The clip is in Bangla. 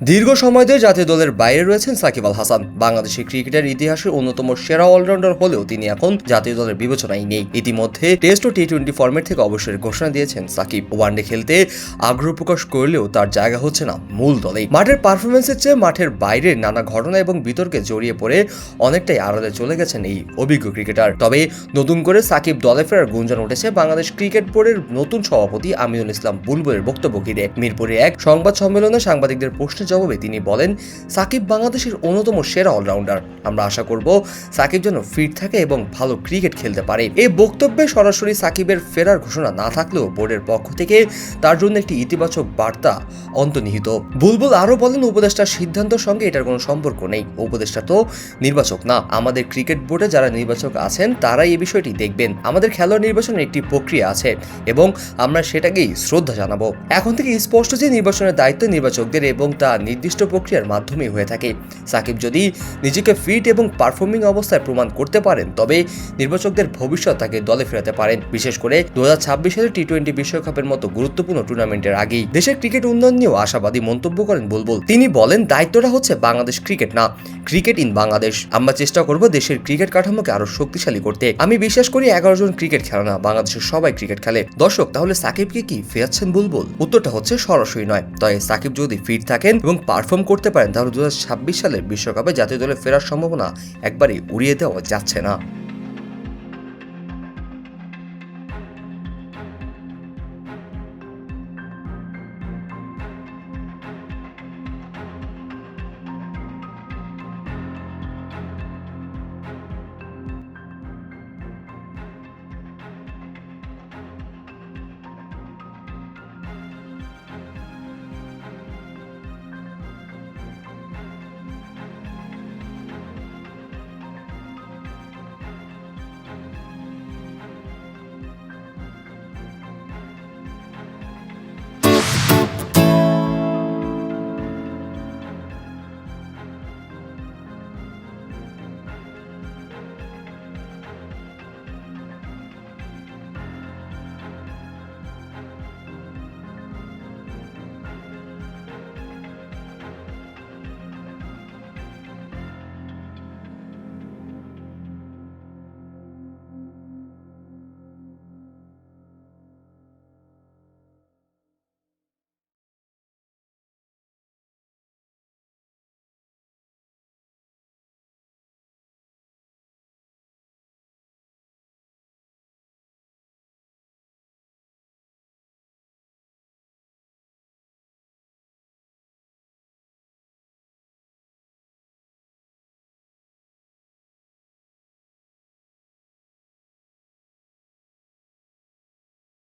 দীর্ঘ সময় ধরে জাতীয় দলের বাইরে রয়েছেন সাকিব আল হাসান। বাংলাদেশের ক্রিকেটের ইতিহাসের অন্যতম সেরা অলরাউন্ডার হলেও তিনি এখন জাতীয় দলের বিবেচনায় নেই। ইতিমধ্যে টেস্ট ও টি টোয়েন্টি ফর্মেট থেকে অবসরের ঘোষণা দিয়েছেন সাকিব। ওয়ানডে খেলতে আগ্রহ প্রকাশ করলেও তার জায়গা হচ্ছে না মূল দলেই মাঠের পারফরমেন্সের চেয়ে মাঠের বাইরে নানা ঘটনা এবং বিতর্কে জড়িয়ে পড়ে অনেকটাই আড়ালে চলে গেছেন এই অভিজ্ঞ ক্রিকেটার। তবে নতুন করে সাকিব দলে ফেরার গুঞ্জন উঠেছে বাংলাদেশ ক্রিকেট বোর্ডের নতুন সভাপতি আমিনুল ইসলাম বুলবুলের বক্তব্য ঘিরে। মিরপুরে এক সংবাদ সম্মেলনে সাংবাদিকদের প্রশ্নের জবাবে তিনি বলেন, সাকিব বাংলাদেশের অন্যতম সেরা অলরাউন্ডার। আমরা আশা করব সাকিব যেন ফিট থাকে এবং ভালো ক্রিকেট খেলতে পারে। এই বক্তব্যে সরাসরি সাকিবের ফেরার ঘোষণা না থাকলেও বোর্ডের পক্ষ থেকে তার জন্য একটি ইতিবাচক বার্তা অন্তর্নিহিত। বুলবুল আরও বলেন, উপদেষ্টার সিদ্ধান্তের সঙ্গে এটার কোনো সম্পর্ক নেই। উপদেষ্টা তো নির্বাচক না। আমাদের ক্রিকেট বোর্ডে যারা নির্বাচক আছেন, তারাই এই বিষয়টি দেখবেন। আমাদের খেলোয়াড় নির্বাচনের একটি প্রক্রিয়া আছে এবং আমরা সেটাকেই শ্রদ্ধা জানাব। এখন থেকে স্পষ্ট যে নির্বাচনের দায়িত্ব নির্বাচকদের এবং তা নির্দিষ্ট প্রক্রিয়ার মাধ্যমেই হয়ে থাকে। সাকিব যদি নিজেকে ফিট এবং পারফর্মিং অবস্থায় প্রমাণ করতে পারেন, তবে নির্বাচকদের ভবিষ্যৎ তাকে দলে ফেরাতে পারেন। বিশেষ করে দু সালের টি টোয়েন্টি বিশ্বকাপের মতো গুরুত্বপূর্ণ টুর্নামেন্টের আগেই দেশের ক্রিকেট উন্নয়ন নিয়েও আশাবাদী মন্তব্য করেন বুলবুল। তিনি বলেন, দায়িত্বটা হচ্ছে বাংলাদেশ ক্রিকেট, না ক্রিকেট ইন বাংলাদেশ। আমরা চেষ্টা করব দেশের ক্রিকেট কাঠামোকে আরও শক্তিশালী করতে। আমি বিশ্বাস করি এগারো জন ক্রিকেট খেলে না, বাংলাদেশের সবাই ক্রিকেট খেলে। দর্শক, তাহলে সাকিবকে কি ফেরাচ্ছেন বুলবুল? উত্তরটা হচ্ছে সরাসরি নয়। তাই সাকিব যদি ফিট থাকেন এবং পারফর্ম করতে পারেন, তাহলে দু সালের বিশ্বকাপে জাতীয় দলে ফেরার সম্ভাবনা একবারই উড়িয়ে দেওয়া যাচ্ছে না।